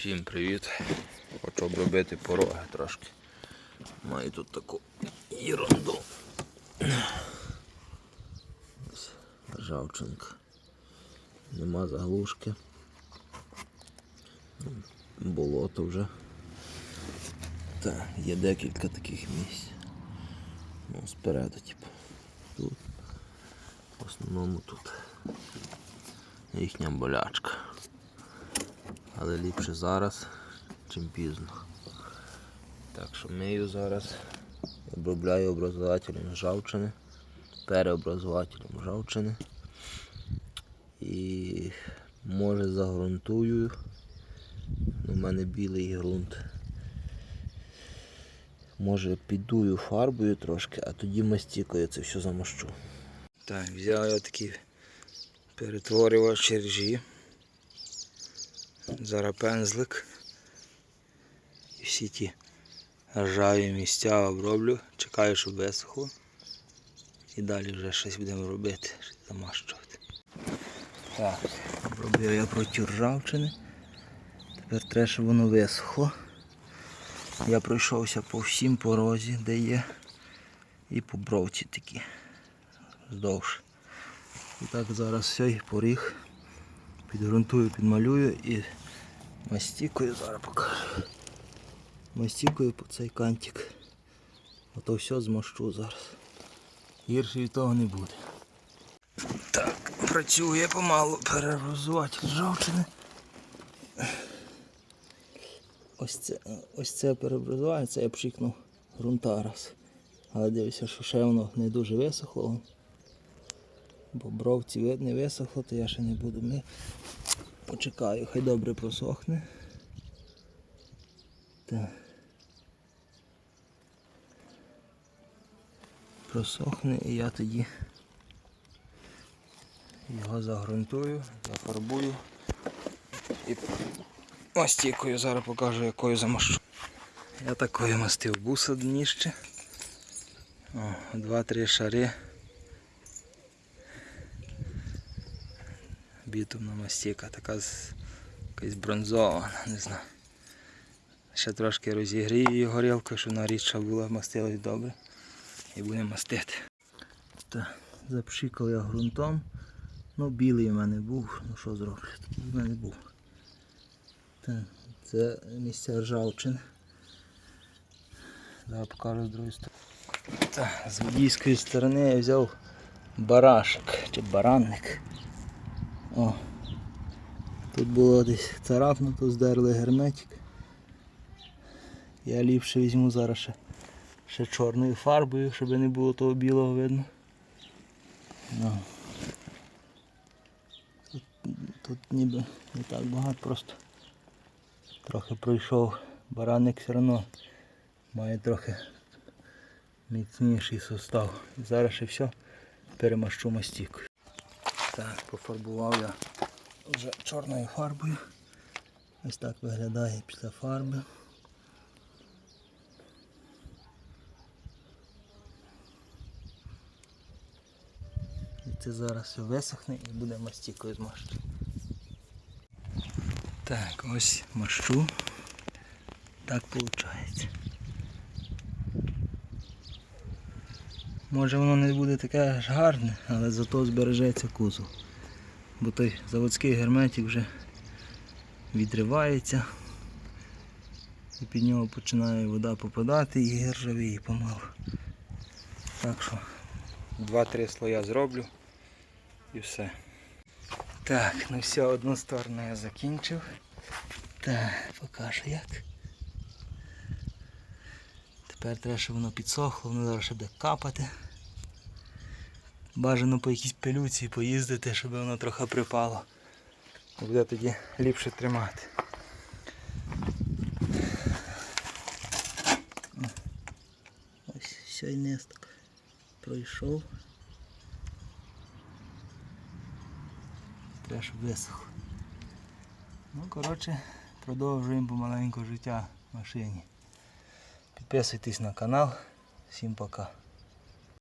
Всім привіт! Хочу обробити пороги трошки. Маю тут таку ерунду. Ось. Нема заглушки. Болото вже. Так, є декілька таких місць. Ну, спереду, типу. Тут. В основному тут їхня болячка. Але ліпше зараз, чим пізно. Так що мию зараз, обробляю образователем жавчини, переобразователем жавчини. І може загрунтую. У мене білий ґрунт. Може піддую фарбою трошки, а тоді мастікою це все замощу. Так, взяв я такий перетворювач чержі. Зараз пензлик. І всі ті ржаві місця оброблю. Чекаю, щоб висохло. І далі вже щось будемо робити, щось замащувати. Так, обробив я проти ржавчини. Тепер треба, щоб воно висохло. Я пройшовся по всім порозі, де є. І по бровці такі. Здовж. І так зараз все, поріг. Підґрунтую, підмалюю і мастікою зараз покажу. Мастікою по цей кантик. А то все змащу зараз. Гірше від того не буде. Так, працює помалу перерозувати ржавчини. Ось це, ось це переобразування, це я пшикнув ґрунта раз. Але дивлюся, що ще воно не дуже висохло. Бо бровці не висохло, то я ще не буду. Ми почекаю, хай добре просохне. Так. Просохне і я тоді його загрунтую, зафарбую і мастікою зараз покажу, якою замащу. Я такою мастив буса дніще. Два-три шари. Бітумна мастіка, така з, якась бронзована, не знаю. Ще трошки розігрію її горілкою, щоб вона рідша була, мастилась добре. І будемо мастити. Так, запшикав я ґрунтом. Ну, білий в мене був, ну що зроблю, такий в мене був. Так, це місця ржавчин. Зараз покажу з другої сторони. Так, з водійської сторони я взяв барашок чи баранник. О, тут було десь царапнуто, здерли герметик. Я ліпше візьму зараз ще, ще чорною фарбою, щоб не було того білого видно. Ну. Тут, тут ніби не так багато, просто трохи пройшов. Баранник все одно має трохи міцніший состав. Зараз ще все перемащу мастікою. Так, пофарбував я вже чорною фарбою. Ось так виглядає після фарби. І це зараз все висохне і буде мастікою змащити. Так, ось мащу. Так виходить. Може воно не буде таке аж гарне, але зато збережеться кузов. Бо той заводський герметик вже відривається і під нього починає вода попадати і ржавіє помалу. Так що 2-3 слоя зроблю і все. Так, ну все, одну сторону я закінчив. Так, покажу як. Тепер треба, щоб воно підсохло, воно зараз ще буде капати. Бажано по якійсь пилюці поїздити, щоб воно трохи припало. Буде тоді ліпше тримати. Ось сьогодні низ так пройшов. Треба, щоб висохло. Ну, коротше, продовжуємо помаленьку життя в машині. Підписуйтесь на канал. Всім пока.